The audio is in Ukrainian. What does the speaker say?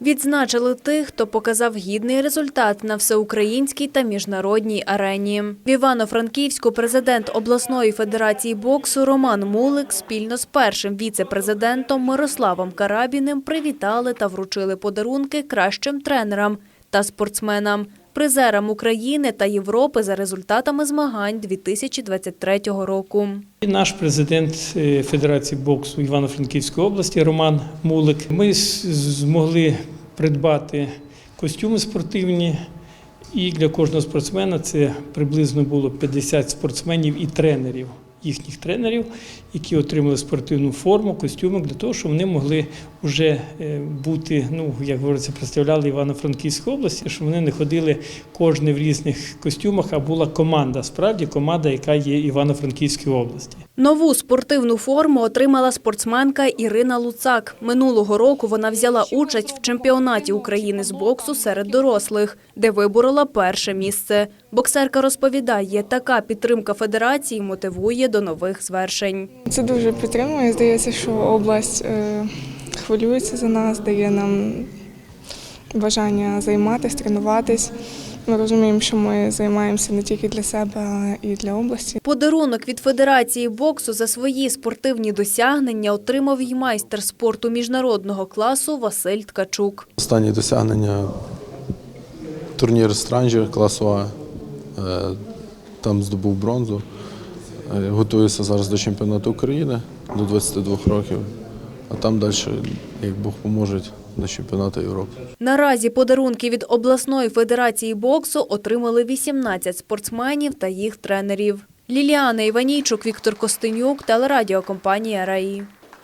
Відзначили тих, хто показав гідний результат на всеукраїнській та міжнародній арені. В Івано-Франківську президент обласної федерації боксу Роман Мулик спільно з першим віце-президентом Мирославом Карабіним привітали та вручили подарунки кращим тренерам та спортсменам, призерам України та Європи за результатами змагань 2023 року. Наш президент е, Федерації боксу Івано-Франківської області Роман Мулик. Ми змогли придбати костюми спортивні. І для кожного спортсмена це приблизно було 50 спортсменів і тренерів, їхніх тренерів, які отримали спортивну форму, костюми для того, щоб вони могли вже е, бути, ну як говориться, представляли Івано-Франківську область, щоб вони не ходили кожен в різних костюмах, а була команда, справді команда, яка є Івано-Франківській області. Нову спортивну форму отримала спортсменка Ірина Луцак. Минулого року вона взяла участь в чемпіонаті України з боксу серед дорослих, де виборола перше місце. Боксерка розповідає, така підтримка федерації мотивує до нових звершень. Це дуже підтримує. Здається, що область е, хвилюється за нас, дає нам бажання займатися, тренуватись. Ми розуміємо, що ми займаємося не тільки для себе, а і для області. Подарунок від Федерації боксу за свої спортивні досягнення отримав й майстер спорту міжнародного класу Василь Ткачук. Останні досягнення турнір Странжір класу А. Е, Там здобув бронзу. Е, Готуюся зараз до чемпіонату України до 22 років, а там далі, як Бог поможе, до чемпіонату Європи. Наразі подарунки від обласної федерації боксу отримали 18 спортсменів та їх тренерів. Ліліана Іванійчук, Віктор Костенюк, телерадіокомпанія «Раї».